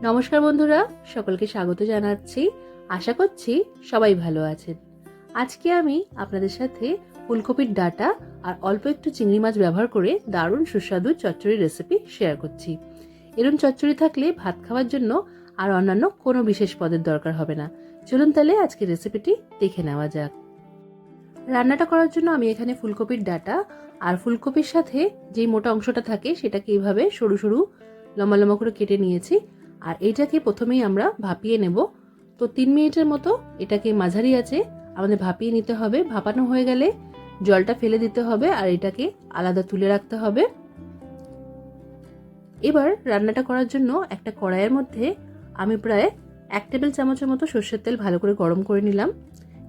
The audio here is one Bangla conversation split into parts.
নমস্কার বন্ধুরা, সকলকে স্বাগত জানাচ্ছি। আশা করছি সবাই ভালো আছেন। আজকে আমি আপনাদের সাথে ফুলকপির ডাটা আর অল্প একটু চিংড়ি মাছ ব্যবহার করে দারুণ সুস্বাদু চচ্চড়ি রেসিপি শেয়ার করছি। এরম চচ্চড়ি থাকলে ভাত খাওয়ার জন্য আর অন্যান্য কোনো বিশেষ পদের দরকার হবে না। চলুন তাহলে আজকে রেসিপিটি দেখে নেওয়া যাক। রান্নাটা করার জন্য আমি এখানে ফুলকপির ডাটা আর ফুলকপির সাথে যেই মোটা অংশটা থাকে সেটাকে এইভাবে সরু সরু লম্বা লম্বা করে কেটে নিয়েছি। আর এইটাকে প্রথমেই আমরা ভাপিয়ে নেব। তো তিন মিনিটের মতো এটাকে মাঝারি আছে, আমাদের ভাপিয়ে নিতে হবে। ভাপানো হয়ে গেলে জলটা ফেলে দিতে হবে আর এটাকে আলাদা তুলে রাখতে হবে। এবার রান্নাটা করার জন্য একটা কড়াইয়ের মধ্যে আমি প্রায় এক টেবিল চামচের মতো সর্ষের তেল ভালো করে গরম করে নিলাম।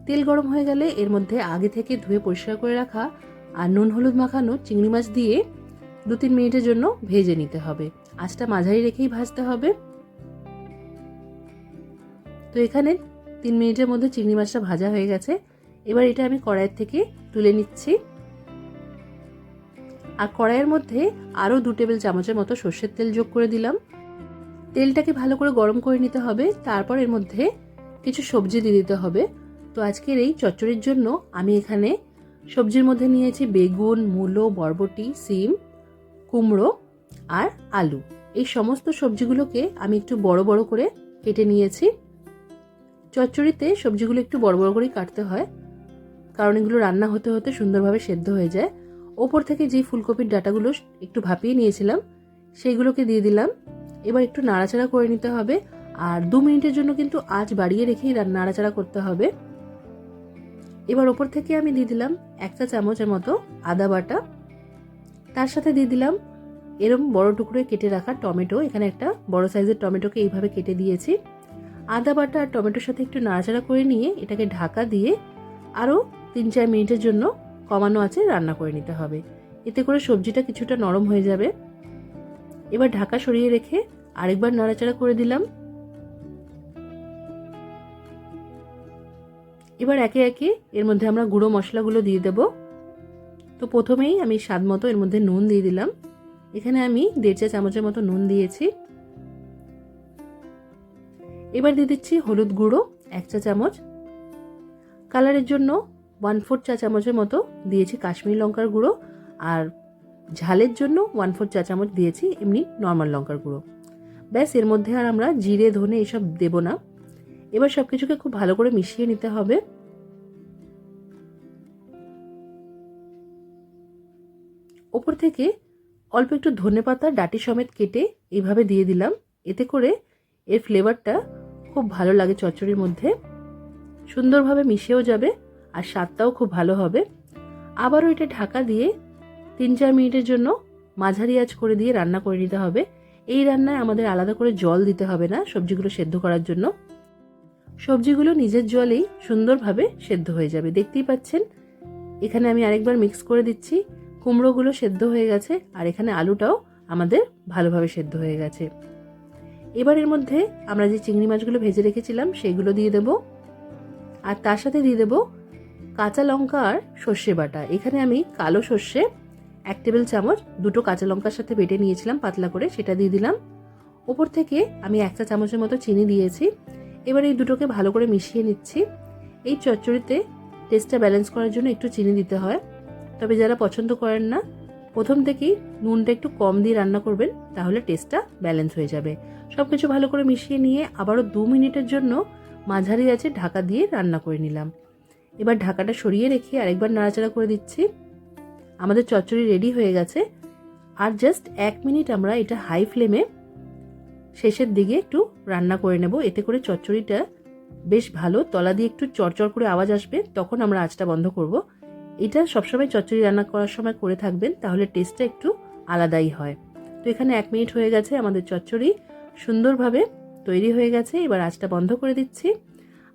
তেল গরম হয়ে গেলে এর মধ্যে আগে থেকে ধুয়ে পরিষ্কার করে রাখা আর নুন, হলুদ মাখানো চিংড়ি মাছ দিয়ে দু তিন মিনিটের জন্য ভেজে নিতে হবে। আঁচটা মাঝারি রেখেই ভাজতে হবে। তো এখানে তিন মিনিটের মধ্যে চিংড়ি মাছটা ভাজা হয়ে গেছে। এবার এটা আমি কড়াইয়ের থেকে তুলে নিচ্ছি। আর কড়াইয়ের মধ্যে আরও দু টেবিল চামচের মতো সর্ষের তেল যোগ করে দিলাম। তেলটাকে ভালো করে গরম করে নিতে হবে। তারপর এর মধ্যে কিছু সবজি দিয়ে দিতে হবে। তো আজকের এই চচ্চড়ির জন্য আমি এখানে সবজির মধ্যে নিয়েছি বেগুন, মূলো, বরবটি, সিম, কুমড়ো আর আলু। এই সমস্ত সবজিগুলোকে আমি একটু বড় বড় করে কেটে নিয়েছি। চচ্চড়িতে সবজিগুলো একটু বড় বড় করেই কাটতে হয়, কারণ এগুলো রান্না হতে হতে সুন্দরভাবে সেদ্ধ হয়ে যায়। ওপর থেকে যে ফুলকপির ডাটাগুলো একটু ভাপিয়ে নিয়েছিলাম, সেইগুলোকে দিয়ে দিলাম। এবার একটু নাড়াচাড়া করে নিতে হবে, আর দু মিনিটের জন্য কিন্তু আঁচ বাড়িয়ে রেখেই নাড়াচাড়া করতে হবে। এবার ওপর থেকে আমি দিয়ে দিলাম এক চা চামচের মতো আদা বাটা। তার সাথে দিয়ে দিলাম এরম বড় টুকরোয় কেটে রাখা টমেটো। এখানে একটা বড় সাইজের টমেটোকে এইভাবে কেটে দিয়েছি। আদা বাটা আর টমেটোর সাথে একটু নাড়াচাড়া করে নিয়ে এটাকে ঢাকা দিয়ে আরও তিন চার মিনিটের জন্য কমানো আছে রান্না করে নিতে হবে। এতে করে সবজিটা কিছুটা নরম হয়ে যাবে। এবার ঢাকা সরিয়ে রেখে আরেকবার নাড়াচাড়া করে দিলাম। এবার একে একে এর মধ্যে আমরা গুঁড়ো মশলাগুলো দিয়ে দেব। তো প্রথমেই আমি স্বাদ মতো এর মধ্যে নুন দিয়ে দিলাম। এখানে আমি দেড় চা চামচের মতো নুন দিয়েছি। এবার দিয়ে দিচ্ছি হলুদ গুঁড়ো, এক চা চামচ। কালারের জন্য ওয়ান ফোর চা চামচের মতো দিয়েছি কাশ্মীরি লঙ্কার গুঁড়ো আর ঝালের জন্য ওয়ান ফোর চা চামচ দিয়েছি এমনি নর্মাল লঙ্কার গুঁড়ো। ব্যাস, এর মধ্যে আর আমরা জিরে, ধনে এসব দেব না। এবার সব কিছুকে খুব ভালো করে মিশিয়ে নিতে হবে। ওপর থেকে অল্প একটু ধনে পাতা ডাটি সমেত কেটে এইভাবে দিয়ে দিলাম। এতে করে এর ফ্লেভারটা খুব ভালো লাগে চচ্চড়ির মধ্যে। সুন্দরভাবে মিশেও যাবে আর স্বাদটাও খুব ভালো হবে। আবারও এটা ঢাকা দিয়ে তিন চার মিনিটের জন্য মাঝারি আঁচ করে দিয়ে রান্না করে নিতে হবে। এই রান্নায় আমাদের আলাদা করে জল দিতে হবে না সবজিগুলো সেদ্ধ করার জন্য। সবজিগুলো নিজের জলেই সুন্দরভাবে সেদ্ধ হয়ে যাবে। দেখতেই পাচ্ছেন, এখানে আমি আরেকবার মিক্স করে দিচ্ছি। কুমড়োগুলো সেদ্ধ হয়ে গেছে আর এখানে আলুটাও আমাদের ভালোভাবে সেদ্ধ হয়ে গেছে। এবার এর মধ্যে আমরা যে চিংড়ি মাছগুলো ভেজে রেখেছিলাম, সেগুলো দিয়ে দেব। আর তার সাথে দিয়ে দেব কাঁচা লঙ্কা আর সর্ষে বাটা। এখানে আমি কালো সর্ষে এক টেবিল চামচ, দুটো কাঁচা লঙ্কার সাথে বেটে নিয়েছিলাম পাতলা করে, সেটা দিয়ে দিলাম। ওপর থেকে আমি এক চা চামচের মতো চিনি দিয়েছি। এবার এই দুটোকে ভালো করে মিশিয়ে নিচ্ছি। এই চচ্চড়িতে টেস্টটা ব্যালেন্স করার জন্য একটু চিনি দিতে হয়। তবে যারা পছন্দ করেন না প্রথম থেকেই নুনটা একটু কম দিয়ে রান্না করবেন, তাহলে টেস্টটা ব্যালেন্স হয়ে যাবে। সব কিছু ভালো করে মিশিয়ে নিয়ে আবারও দু মিনিটের জন্য মাঝারি আছে ঢাকা দিয়ে রান্না করে নিলাম। এবার ঢাকাটা সরিয়ে রেখে আরেকবার নাড়াচাড়া করে দিচ্ছি। আমাদের চচ্চড়ি রেডি হয়ে গেছে। আর জাস্ট এক মিনিট আমরা এটা হাই ফ্লেমে শেষের দিকে একটু রান্না করে নেব। এতে করে চচ্চড়িটা বেশ ভালো, তলা দিয়ে একটু চরচর করে আওয়াজ আসবে। তখন আমরা আঁচটা বন্ধ করব। এটা সবসময় চচ্চড়ি রান্না করার সময় করে থাকবেন, তাহলে টেস্টটা একটু আলাদাই হয়। তো এখানে এক মিনিট হয়ে গেছে, আমাদের চচ্চড়ি সুন্দরভাবে তৈরি হয়ে গেছে, এবার আঁচটা বন্ধ করে দিচ্ছি।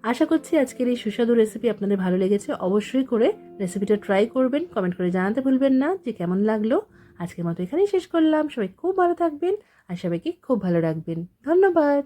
আশা করছি আজকের এই সুস্বাদু রেসিপি আপনাদের ভালো লেগেছে, অবশ্যই করে রেসিপিটা ট্রাই করবেন কমেন্ট করে জানাতে ভুলবেন না, যে কেমন লাগল আজকের মতো এখানেই শেষ করলাম। সবাই খুব ভালো থাকবেন, আর সবাইকে খুব ভালো রাখবেন। ধন্যবাদ!